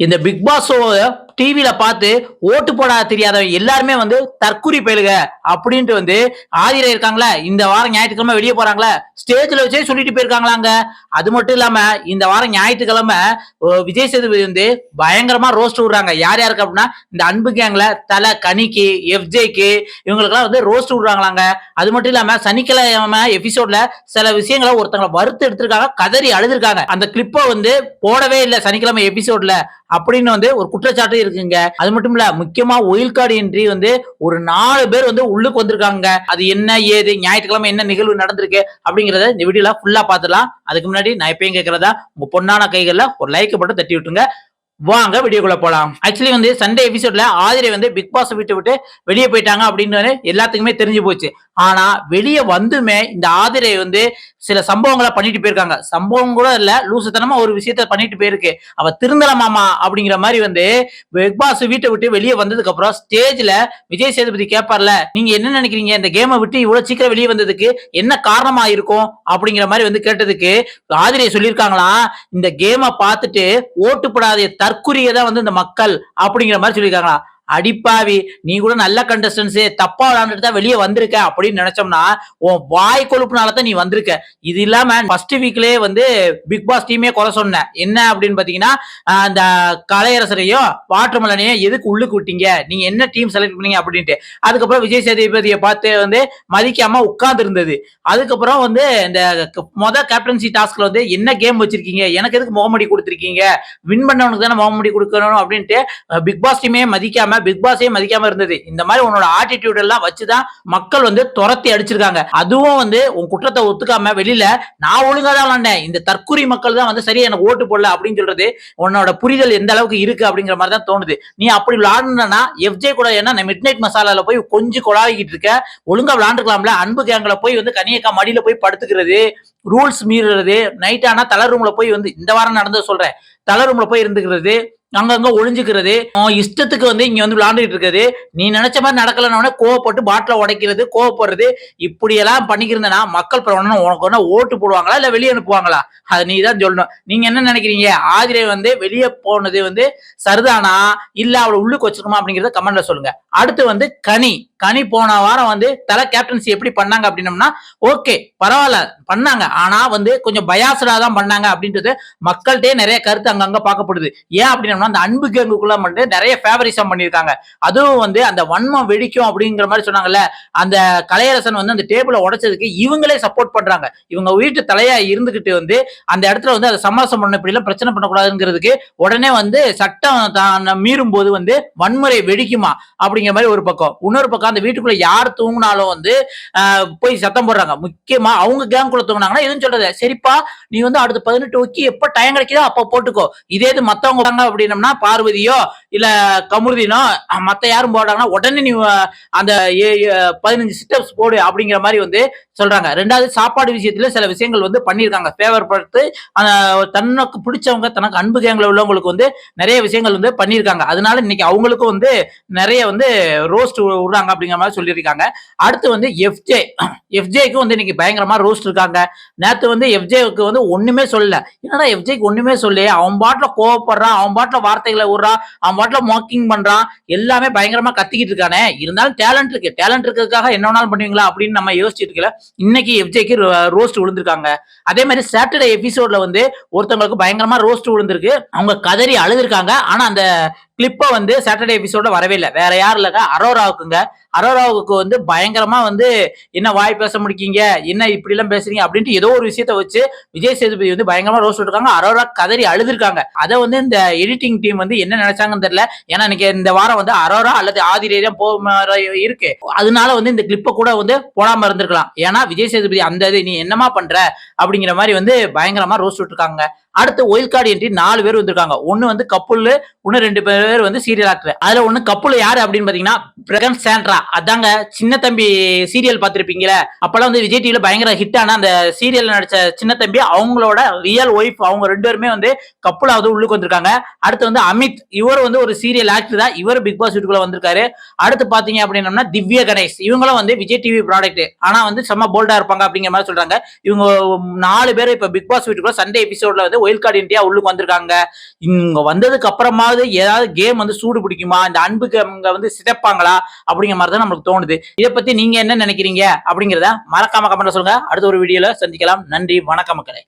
இந்த big pass டிவியில பார்த்து ஓட்டு போட தெரியாதவங்க எல்லாருமே வந்து தற்குறி பயிலுக அப்படின்ட்டு வந்து ஆதிரை இருக்காங்களா இந்த வாரம் ஞாயிற்றுக்கிழமை வெளியே போறாங்களா ஸ்டேஜ்ல வச்சே சொல்லிட்டு போயிருக்காங்களாங்க. அது மட்டும் இல்லாம இந்த வாரம் ஞாயிற்றுக்கிழமை ஓ, விஜய் சேதுபதி வந்து பயங்கரமா ரோஸ்ட் விடுறாங்க. யார் யாருக்கு அப்படின்னா இந்த அன்பு கேங்ல தலை கனிக்கு எஃப்ஜேக்கு இவங்களுக்கெல்லாம் வந்து ரோஸ்ட் விடுறாங்களாங்க. அது மட்டும் இல்லாம சனிக்கிழமை எபிசோட்ல சில விஷயங்களை ஒருத்தங்களை வறுத்து எடுத்திருக்காங்க கதறி அழுதுருக்காங்க. அந்த கிளிப்பை வந்து போடவே இல்லை சனிக்கிழமை எபிசோட்ல அப்படின்னு வந்து ஒரு குற்றச்சாட்டு இருக்குங்க. அது மட்டும் இல்ல முக்கியமா ஒயில் கார்டு என்ட்ரி வந்து ஒரு நாலு பேர் வந்து உள்ளுக்கு வந்திருக்காங்க அது என்ன ஏது ஞாயிற்றுக்கிழமை என்ன நிகழ்வு நடந்திருக்கு அப்படிங்கறத இந்த வீடியோல ஃபுல்லா பாத்துலாம் அதுக்கு முன்னாடி நான் எப்பயும் கேட்கறதா உங்க பொண்ணான கைகள்ல ஒரு லைக் மட்டும் தட்டி விட்டுருங்க. வாங்க வீடியோக்குள்ள போலாம். ஆக்சுவலி வந்து சண்டே எபிசோட்ல ஆதிரை வந்து பிக் பாஸ் விட்டு விட்டு வெளியே போயிட்டாங்க அப்படின்னு எல்லாத்துக்குமே தெரிஞ்சு போச்சு. ஆனா வெளியே வந்துமே இந்த ஆதிரை வந்து சில சம்பவங்களை பண்ணிட்டு போயிருக்காங்க. சம்பவம் கூட இல்ல லூசுத்தனமா ஒரு விஷயத்த பண்ணிட்டு போயிருக்கு. அவ திருந்தலமாமா அப்படிங்கிற மாதிரி வந்து பிக் பாஸ் வீட்டை விட்டு வெளியே வந்ததுக்கு அப்புறம் ஸ்டேஜ்ல விஜய் சேதுபதி கேட்பார்ல நீங்க என்ன நினைக்கிறீங்க? இந்த கேமை விட்டு இவ்வளவு சீக்கிரம் வெளியே வந்ததுக்கு என்ன காரணமா இருக்கும்? அப்படிங்கிற மாதிரி வந்து கேட்டதுக்கு ஆதிரியை சொல்லியிருக்காங்களாம் இந்த கேமை பார்த்துட்டு ஓட்டு போடாத தற்குறியை தான் வந்து இந்த மக்கள் அப்படிங்கிற மாதிரி சொல்லியிருக்காங்களா. அடிப்பாவி நீ கூட நல்ல கண்டஸ்டன்ஸு தப்பா விளாண்டுட்டு தான் வெளியே வந்திருக்க அப்படின்னு நினைச்சோம்னா உன் வாய் கொழுப்புனால தான் நீ வந்திருக்க. இது இல்லாம ஃபர்ஸ்ட் வீக்லயே வந்து பிக் பாஸ் டீமே குறை சொன்னேன் என்ன அப்படின்னு பாத்தீங்கன்னா அந்த கலையரசரையும் வாட்டர்மலனையும் எதுக்கு உள்ளுக்கு விட்டீங்க? நீங்க என்ன டீம் செலக்ட் பண்ணீங்க அப்படின்ட்டு. அதுக்கப்புறம் விஜய் சேதுபதியை பார்த்து வந்து மதிக்காம உட்கார்ந்து இருந்தது அதுக்கப்புறம் வந்து இந்த மொத கேப்டன்சி டாஸ்க்ல வந்து என்ன கேம் வச்சிருக்கீங்க? எனக்கு எதுக்கு முகமடி கொடுத்துருக்கீங்க? வின் பண்ணவனுக்கு தானே முகமடி கொடுக்கணும் அப்படின்ட்டு பிக் பாஸ் டீமே மதிக்காம பிக் பாஸே மதிக்காம இருந்தது. இந்த மாதிரி உன்னோட ஆட்டிடியூட் எல்லாம் வச்சுதான் மக்கள் வந்து துரத்தி அடிச்சிருக்காங்க. அதுவும் வந்து உன் குற்றத்தை ஒத்துக்காம வெளியில நான் ஒழுங்கா தான் விளாண்டேன் இந்த தற்குறி மக்கள் தான் வந்து சரியா எனக்கு ஓட்டு போடல அப்படின்னு சொல்றது உன்னோட புரிதல் எந்த அளவுக்கு இருக்கு அப்படிங்கிற மாதிரி தான் தோணுது. நீ அப்படி விளாடுனா எஃப்ஜே கூட என்ன மிட் நைட் மசாலால போய் கொஞ்சம் குழாவிக்கிட்டு இருக்க ஒழுங்கா விளாண்டுக்கலாம்ல அன்பு கேங்கில் போய் வந்து கனியக்கா மடியில போய் படுத்துக்கிறது ரூல்ஸ் மீறுறது நைட் ஆனா தலை ரூம்ல போய் வந்து இந்த வாரம் நடந்தது சொல்றேன். தலை ரூம்ல போய் இருந்துக்கிறது அங்கங்க ஒளிஞ்சுக்கிறது. உன் இஷ்டத்துக்கு வந்து இங்க வந்து விளாண்டுட்டு இருக்கிறது நீ நினைச்ச மாதிரி நடக்கலன்னு கோவப்பட்டு பாட்டில உடைக்கிறது கோவப்படுறது. இப்படி எல்லாம் பண்ணிக்கிறதுனா மக்கள் பிரவணம் உனக்கு ஒண்ணு ஓட்டு போடுவாங்களா இல்ல வெளியே அனுப்புவாங்களா? அதை நீ தான் சொல்லணும். நீங்க என்ன நினைக்கிறீங்க? ஆதிரை வந்து வெளியே போனது வந்து சரிதானா? இல்ல அவளை உள்ளுக்கு வச்சிருக்குமா அப்படிங்கறத கமெண்ட்ல சொல்லுங்க. அடுத்து வந்து கனி. கனி போன வாரம் வந்து தலை கேப்டன்சி எப்படி பண்ணாங்க அப்படின்னம்னா ஓகே பரவாயில்ல பண்ணாங்க. ஆனா வந்து கொஞ்சம் பயாசடா தான் பண்ணாங்க அப்படின்றது மக்கள்கிட்டே நிறைய கருத்து அங்கங்க பார்க்கப்படுது. ஏன் அப்படின்னம்னா அந்த அன்பு கேங்குக்குள்ள வந்து நிறைய ஃபேவரிசம் பண்ணியிருக்காங்க. அதுவும் வந்து அந்த வன்மம் வெடிக்கும் அப்படிங்கிற மாதிரி சொன்னாங்கல்ல அந்த கலையரசன் வந்து அந்த டேபிளை உடைச்சதுக்கு இவங்களே சப்போர்ட் பண்றாங்க. இவங்க வீட்டு தலையா இருந்துகிட்டு வந்து அந்த இடத்துல வந்து அதை சமரசம் பண்ண இப்படி எல்லாம் பிரச்சனை பண்ணக்கூடாதுங்கிறதுக்கு உடனே வந்து சட்டம் தான் மீறும் போது வந்து வன்முறை வெடிக்குமா அப்படிங்கிற மாதிரி ஒரு பக்கம். இன்னொரு பக்கம் அந்த வீட்டுக்குள்ள யார் தூங்கினாலும் வந்து ஆஹ், போய் சத்தம் போடுறாங்க. முக்கியமா அவங்க கேங்குள்ள தூங்கினாங்கன்னா எதுவும் சொல்றது சரிப்பா நீ வந்து அடுத்த பதினெட்டு ஒக்கி எப்ப டைம் கிடைக்குதோ அப்ப போட்டுக்கோ. இதே இது மத்தவங்க போறாங்க அப்படின்னம்னா பார்வதியோ இல்ல கமுருதினோ மற்ற மத்த யாரும் போடுறாங்கன்னா உடனே நீ அந்த ஏ- பதினஞ்சு சிட்டப்ஸ் போடு அப்படிங்கிற மாதிரி வந்து சொல்றாங்க. ரெண்டாவது சாப்பாடு விஷயத்துல சில விஷயங்கள் வந்து பண்ணியிருக்காங்க. ஃபேவர் படுத்து தனக்கு பிடிச்சவங்க தனக்கு அன்பு கேங்கில் உள்ளவங்களுக்கு வந்து நிறைய விஷயங்கள் வந்து பண்ணியிருக்காங்க. அதனால இன்னைக்கு அவங்களுக்கும் வந்து நிறைய வந்து ரோஸ்ட் விடுறாங்க அப்படிங்கிற மாதிரி சொல்லியிருக்காங்க. அடுத்து வந்து எஃப்ஜே எஃப்ஜேக்கு வந்து இன்னைக்கு பயங்கரமா ரோஸ்ட் இருக்காங்க. நேற்று வந்து எஃப்ஜேக்கு வந்து ஒண்ணுமே சொல்லல. என்னடா எஃப்ஜேக்கு ஒண்ணுமே சொல்லி அவன் பாட்டில் கோவப்படுறான் அவன் பாட்டில் வார்த்தைகளை விடுறான் அவன் பாட்டுல மாக்கிங் பண்றான் எல்லாமே பயங்கரமா கத்திக்கிட்டு இருக்கானே. இருந்தாலும் டேலண்ட் இருக்கு. டேலண்ட் இருக்கிறதுக்காக என்ன வேணாலும் பண்ணுவீங்களா அப்படின்னு நம்ம யோசிச்சுட்டு இருக்கல. இன்னைக்கு எஃப்ஜேக்கு ரோஸ்ட் விழுந்திருக்காங்க. அதே மாதிரி சாட்டர்டே எபிசோட்ல வந்து ஒருத்தவங்களுக்கு பயங்கரமா ரோஸ்ட் விழுந்திருக்கு. அவங்க கதறி அழுதுருக்காங்க. ஆனா அந்த கிளிப்பை வந்து சாட்டர்டே எபிசோட வரவே இல்லை. வேற யாரும் இல்லைங்க அரோராவுக்குங்க. அரோராவுக்கு வந்து பயங்கரமா வந்து என்ன வாய் பேச முடிக்கீங்க? என்ன இப்படி எல்லாம் பேசுறீங்க? அப்படின்ட்டு ஏதோ ஒரு விஷயத்த வச்சு விஜய் சேதுபதி வந்து பயங்கரமா ரோஸ் விட்டுருக்காங்க. அரோரா கதறி அழுதுருக்காங்க. அதை வந்து இந்த எடிட்டிங் டீம் வந்து என்ன நினைச்சாங்கன்னு தெரியல. ஏன்னா இன்னைக்கு இந்த வாரம் வந்து அரோரா அல்லது ஆதிரே போ இருக்கு. அதனால வந்து இந்த கிளிப்பை கூட வந்து போடாம இருந்திருக்கலாம். ஏன்னா விஜய் சேதுபதி அந்த இது நீ என்னமா பண்ற? அப்படிங்கிற மாதிரி வந்து பயங்கரமா ரோஸ் விட்டுருக்காங்க. அடுத்து ஒயில் கார்டு என்ட்ரி நாலு பேர் வந்திருக்காங்க. ஒன்னு வந்து கப்புல் இன்னும் ரெண்டு பேர் வந்து சீரியல் ஆக்டர் அதுல ஒன்று கப்புல் யாரு அப்படின்னு பாத்தீங்கன்னா பிரகன் சாண்ட்ரா. அதாங்க சின்ன தம்பி சீரியல் பார்த்திருப்பீங்களே அப்பெல்லாம் வந்து விஜய் டிவில பயங்கர ஹிட் ஆன அந்த சீரியல் நடிச்ச சின்ன தம்பி அவங்களோட ரியல் ஒய்ஃப் அவங்க ரெண்டு பேருமே வந்து கப்புலாவது உள்ளுக்கு வந்திருக்காங்க. அடுத்து வந்து அமித் இவர் வந்து ஒரு சீரியல் ஆக்டர் தான். இவர் பிக் பாஸ் வீட்டுக்குள்ள வந்திருக்காரு. அடுத்து பாத்தீங்க அப்படின்னம்னா திவ்ய கணேஷ். இவங்களும் வந்து விஜய் டிவி ப்ராடக்ட் ஆனா வந்து செம்ம போல்டா இருப்பாங்க அப்படிங்கிற மாதிரி சொல்றாங்க. இவங்க நாலு பேர் இப்ப பிக் பாஸ் வீட்டுக்குள்ள சண்டே எபிசோட்ல வந்து ஒயில் கார்டு இந்தியா உள்ளுக்கு வந்திருக்காங்க. இங்க வந்ததுக்கு அப்புறமாவது ஏதாவது கேம் வந்து சூடு பிடிக்குமா? இந்த அன்புக்கு அவங்க வந்து சிதைப்பாங்களா? அப்படிங்கிற மாதிரி தான் நம்மளுக்கு தோணுது. இதை பத்தி நீங்க என்ன நினைக்கிறீங்க? அப்படிங்கிறத மறக்காம கமெண்ட்ல சொல்லுங்க. அடுத்த ஒரு வீடியோல சந்திக்கலாம். நன்றி. வணக்கம் மக்களே.